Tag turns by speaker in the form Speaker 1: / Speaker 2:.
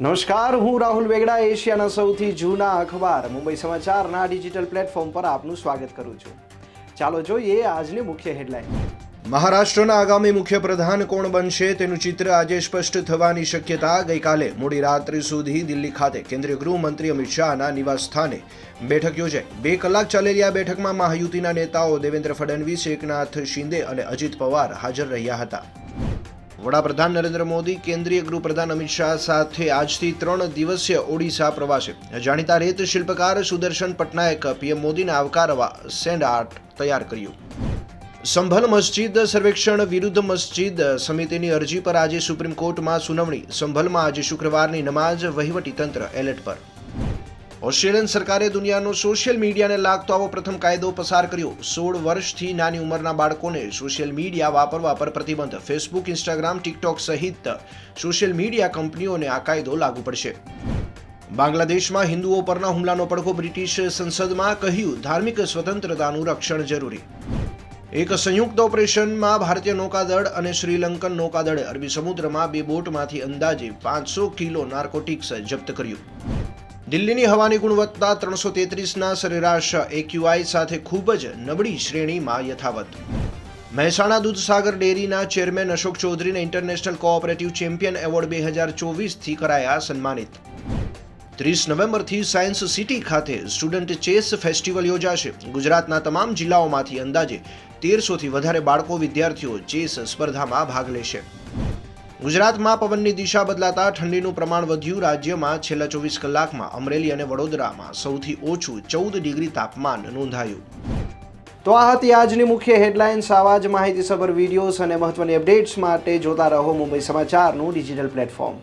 Speaker 1: નમસ્કાર, હું રાહુલ વેગડા, એશિયાના સૌથી જૂના અખબાર, મુંબઈ સમાચારના ડિજિટલ પ્લેટફોર્મ પર આપનું સ્વાગત કરું છું. ચાલો જોઈએ આજની મુખ્ય હેડલાઇન. મહારાષ્ટ્રના આગામી મુખ્યપ્રધાન કોણ બનશે તેનું ચિત્ર આજે સ્પષ્ટ થવાની શક્યતા ગઈકાલે મોડી રાત્રિ સુધી દિલ્હી ખાતે કેન્દ્રીય ગૃહમંત્રી અમિત શાહના નિવાસ સ્થાને બેઠક યોજાઈ. બે કલાક ચાલેલી આ બેઠકમાં મહાયુતિના નેતાઓ દેવેન્દ્ર ફડણવીસ, એકનાથ શિંદે અને અજીત પવાર હાજર રહ્યા હતા. વડાપ્રધાન નરેન્દ્ર મોદી, કેન્દ્રીય ગૃહપ્રધાન અમિત શાહ સાથે આજથી ત્રણ દિવસીય ઓડિશા પ્રવાસે. જાણીતા રેત શિલ્પકાર સુદર્શન પટનાયક પીએમ મોદીને આવકારવા સેન્ડ આર્ટ તૈયાર કર્યું. સંભલ મસ્જિદ સર્વેક્ષણ વિરુદ્ધ મસ્જિદ સમિતિની અરજી પર આજે સુપ્રીમ કોર્ટમાં સુનાવણી. સંભલમાં આજે શુક્રવારની નમાજ વહીવટી તંત્ર એલર્ટ પર. ઓસ્ટ્રેલિયન સરકારે દુનિયાનો સોશિયલ મીડિયાને લાગતો આવો પ્રથમ કાયદો પસાર કર્યો. સોળ વર્ષથી નાની ઉંમરના બાળકોને સોશિયલ મીડિયા વાપરવા પર પ્રતિબંધ. ફેસબુક, ઇન્સ્ટાગ્રામ, ટિકટોક સહિત સોશિયલ મીડિયા કંપનીઓને આ કાયદો લાગુ પડશે. બાંગ્લાદેશમાં હિન્દુઓ પરના હુમલાનો પડઘો બ્રિટિશ સંસદમાં કહ્યું, ધાર્મિક સ્વતંત્રતાનું રક્ષણ જરૂરી. એક સંયુક્ત ઓપરેશનમાં ભારતીય નૌકાદળ અને શ્રીલંકન નૌકાદળે અરબી સમુદ્રમાં બે બોટમાંથી અંદાજે પાંચસો કિલો નાર્કોટિક્સ જપ્ત કર્યું. દિલ્હીની હવાની ગુણવત્તા ત્રણસો તેત્રીસના સરેરાશ એક્યુઆઈ સાથે ખૂબ જ નબળી શ્રેણીમાં યથાવત. મહેસાણા દૂધસાગર ડેરીના ચેરમેન અશોક ચૌધરીને ઇન્ટરનેશનલ કોઓપરેટિવ ચેમ્પિયન એવોર્ડ બે હજાર ચોવીસથી કરાયા સન્માનિત. ત્રીસ નવેમ્બરથી સાયન્સ સિટી ખાતે સ્ટુડન્ટ ચેસ ફેસ્ટિવલ યોજાશે. ગુજરાતના તમામ જિલ્લાઓમાંથી અંદાજે તેરસોથી વધારે બાળકો વિદ્યાર્થીઓ ચેસ સ્પર્ધામાં ભાગ લેશે. ગુજરાતમાં પવનની દિશા બદલાતા ઠંડીનું પ્રમાણ વધ્યું. રાજ્યમાં છેલ્લા ચોવીસ કલાકમાં અમરેલી અને વડોદરામાં સૌથી ઓછું ચૌદ ડિગ્રી તાપમાન નોંધાયું. તો આ હતી આજની મુખ્ય હેડલાઇન્સ. આવા જ માહિતીસભર વિડીયોઝ અને મહત્વની અપડેટ્સ માટે જોતા રહો મુંબઈ સમાચારનું ડિજિટલ પ્લેટફોર્મ.